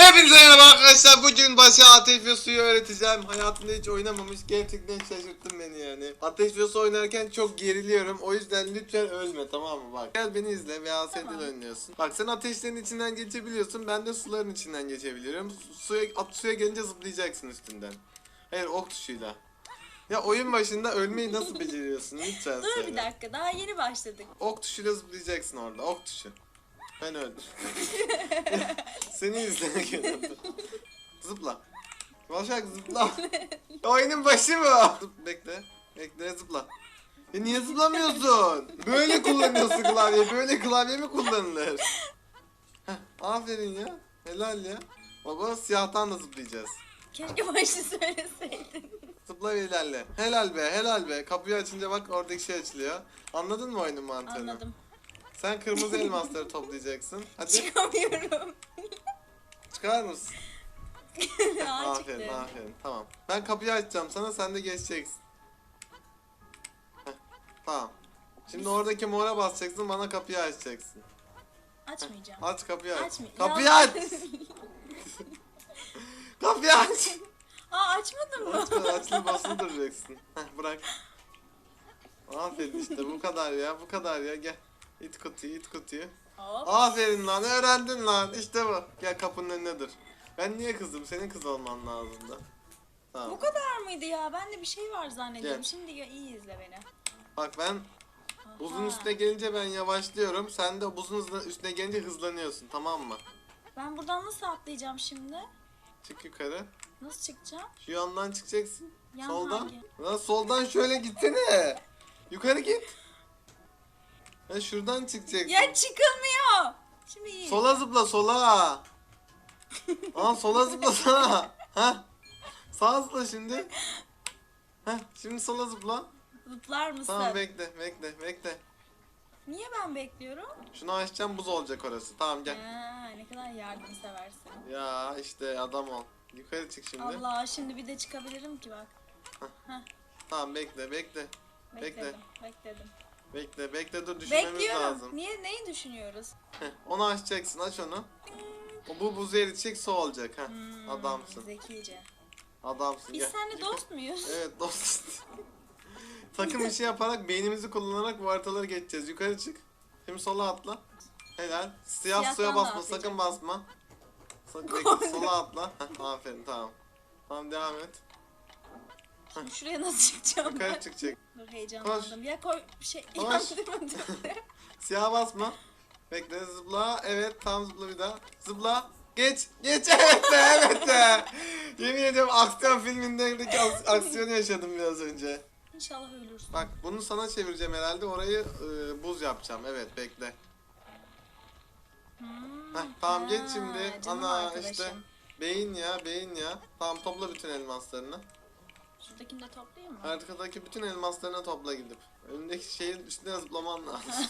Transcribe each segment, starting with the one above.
Hepinize merhaba arkadaşlar. Bugün başa ateş ve suyu öğreteceğim. Hayatımda hiç oynamamış. Gerçekten şaşırttın beni yani. Ateş ve su oynarken çok geriliyorum. O yüzden lütfen ölme tamam mı? Bak gel beni izle veya sen Tamam. de oynuyorsun. Bak sen ateşlerin içinden geçebiliyorsun. Ben de suların içinden geçebiliyorum. Su- Suya, at, suya gelince zıplayacaksın üstünden. Hayır ok tuşuyla. Ya oyun başında ölmeyi nasıl beceriyorsun? Lütfen Dur söyle. bir dakika daha yeni başladık. Ok tuşuyla zıplayacaksın orada. Ok tuşu. Ben öldüm. Seni izlemek önemli. Zıpla. Başak zıpla. Oyunun başı mı? Zıp, bekle. Bekle zıpla. E niye zıplamıyorsun? Böyle kullanıyorsun klavye. Böyle klavye mi kullanılır? Heh, aferin ya. Helal ya. Baba siyahtan da zıplayacağız. Keşke başı söyleseydin. Zıpla ve ilerle. Helal be helal be. Kapıyı açınca bak oradaki şey açılıyor. Anladın mı oyunun mantığını? Anladım. Sen kırmızı elmasları toplayacaksın. Hadi Çıkamıyorum. çıkar mısın? Aa, aferin çıktı. aferin. Tamam. Ben kapıyı açacağım sana sen de geçeceksin. Heh, tamam. Şimdi oradaki mora basacaksın bana kapıyı açacaksın. Açmayacağım. Aç kapıyı aç. Açmay- Kapıyı aç. kapıyı aç. Aa açmadın mı? aç açlı basılı duracaksın. Heh, bırak. Aferin işte bu kadar ya bu kadar ya gel. İt kutuyu it kutuyu. Hop. Aferin lan öğrendin lan işte bu. Gel kapının önüne dur. Ben niye kızdım? Senin kız olman lazımdı. Tamam. Bu kadar mıydı ya? Ben de bir şey var zannediyorum. Gel. Şimdi ya- iyi izle beni. Bak ben buzun Aha. üstüne gelince ben yavaşlıyorum. Sen de buzun üstüne gelince hızlanıyorsun tamam mı? Ben buradan nasıl atlayacağım şimdi? Çık yukarı. Nasıl çıkacağım? Şu yandan çıkacaksın. Yan soldan. hangi? Lan soldan şöyle gitsene. Yukarı git. Ya şuradan çıkacaksın. Ya çıkılmıyor. Şimdi iyi. Sola zıpla sola. Aa sola zıplasana. Ha? Sağa zıpla şimdi. Heh, şimdi sola zıpla. Zıplar mısın? Tamam bekle bekle bekle. Niye ben bekliyorum? Şunu açacağım buz olacak orası. Tamam gel. Ha, ne kadar yardımseversin. Ya işte adam ol. Yukarı çık şimdi. Allah şimdi bir de çıkabilirim ki bak. Tamam bekle bekle. Bekle. Bekledim. Bekle bekle dur düşünmemiz Bekliyorum. lazım. Niye neyi düşünüyoruz? Heh, onu açacaksın aç onu. O bu buzu eritecek su olacak ha. Hmm, Adamsın. Zekice. Adamsın Biz gel. seninle dost muyuz? Evet dost. Takım işi yaparak beynimizi kullanarak bu haritaları geçeceğiz. Yukarı çık. Şimdi sola atla. Helal. Siyah Siyahtan suya basma sakın basma. Sakın bekle sola atla. Heh, aferin tamam. Tamam devam et. Şimdi şuraya nasıl çıkacağım Yukarı ben? çıkacak. Dur heyecanlandım. Ya koy bir şey Koş. yandırmadım. Siyah basma. Bekle zıpla. Evet tam zıpla bir daha. Zıpla. Geç. Geç. Evet de evet de. Yemin ediyorum aksiyon filmindeki aksiyonu yaşadım biraz önce. İnşallah ölürsün. Bak bunu sana çevireceğim herhalde. Orayı e, buz yapacağım. Evet bekle. Hmm, Heh, tamam geç ha, şimdi. canım Ana arkadaşım. işte. Beyin ya beyin ya. Tamam topla bütün elmaslarını. Şuradakini de toplayayım mı? Arkadaki bütün elmaslarını topla gidip. Önündeki şeyin üstüne zıplaman lazım.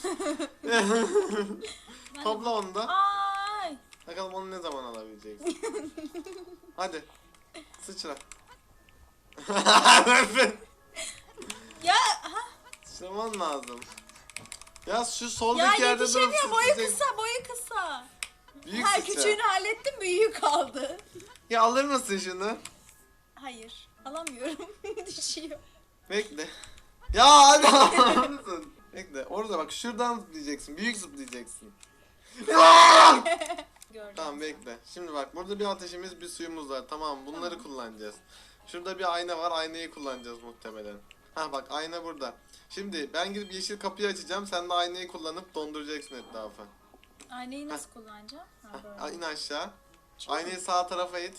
Topla onu da. Ay! Bakalım onu ne zaman alabileceksin. Hadi. Sıçra. Ya ha, Sıçraman lazım. Ya şu ya soldaki yerde durup yetişemiyor. Boyu kısa, boyu kısa. Büyük ha sıçra. küçüğünü hallettim, büyüğü kaldı. Ya alır mısın şunu? Hayır, alamıyorum. Düşüyor. Bekle. Ya hadi alır mısın? Bekle. Orada bak şuradan zıplayacaksın. Büyük zıplayacaksın. Ya! Gördüm. tamam bekle. Şimdi bak burada bir ateşimiz bir suyumuz var. Tamam bunları kullanacağız. Şurada bir ayna var. Aynayı kullanacağız muhtemelen. Ha bak ayna burada. Şimdi ben gidip yeşil kapıyı açacağım. Sen de aynayı kullanıp donduracaksın etrafı. Aynayı nasıl kullanacağım? Ha, Ha, in aşağı. Aynayı sağ tarafa it.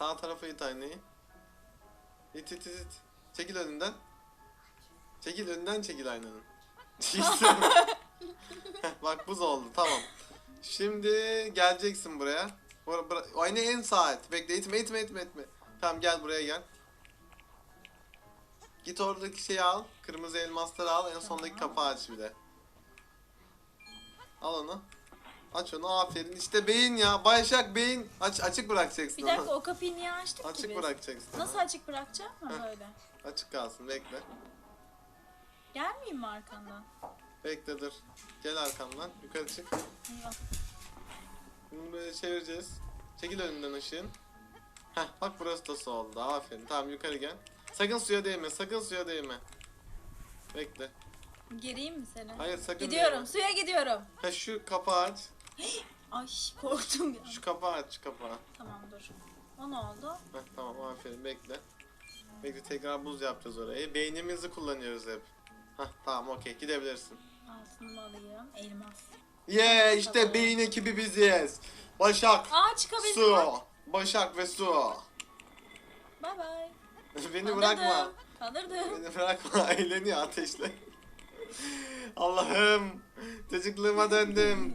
Sağ tarafa it aynayı. İt it it it. Çekil önünden. Çekil önünden çekil aynanın. Bak buz oldu tamam. Şimdi geleceksin buraya. Bura, bura, aynayı en sağa et. Bekle itme itme itme itme. Tamam gel buraya gel. Git oradaki şeyi al. Kırmızı elmasları al. En sondaki kapağı aç bir de. Al onu. Aç onu aferin. İşte beyin ya. Başak beyin. Aç, açık bırakacaksın Bir onu. dakika o kapıyı niye açtık ki Açık biz? bırakacaksın. Nasıl onu. açık bırakacağım? Heh. böyle. Açık kalsın bekle. Gelmeyeyim mi arkandan? Bekle dur. Gel arkamdan. Yukarı çık. Eyvah. Bunu böyle çevireceğiz. Çekil önünden ışığın. Heh bak burası da su oldu. Aferin. Tamam yukarı gel. Sakın suya değme. Sakın suya değme. Bekle. Gereyim mi seni? Hayır sakın Gidiyorum. değme. Suya gidiyorum. Ha şu kapağı aç. Ay korktum ya. Şu kapağı aç şu kapağı. Tamam dur. O ne oldu? Heh, tamam aferin bekle. Bekle tekrar buz yapacağız orayı. Beynimizi kullanıyoruz hep. Heh, tamam okey gidebilirsin. Altını alayım. Elmas. Yeah işte beyin ekibi biziz. Başak, Aa çıkabildim. su. bak. Başak ve su. Bye bye. Beni bırakma. Kandırdım. Kandırdım. Beni bırakma. Eğleniyor ateşle. Allah'ım. Çocukluğuma döndüm.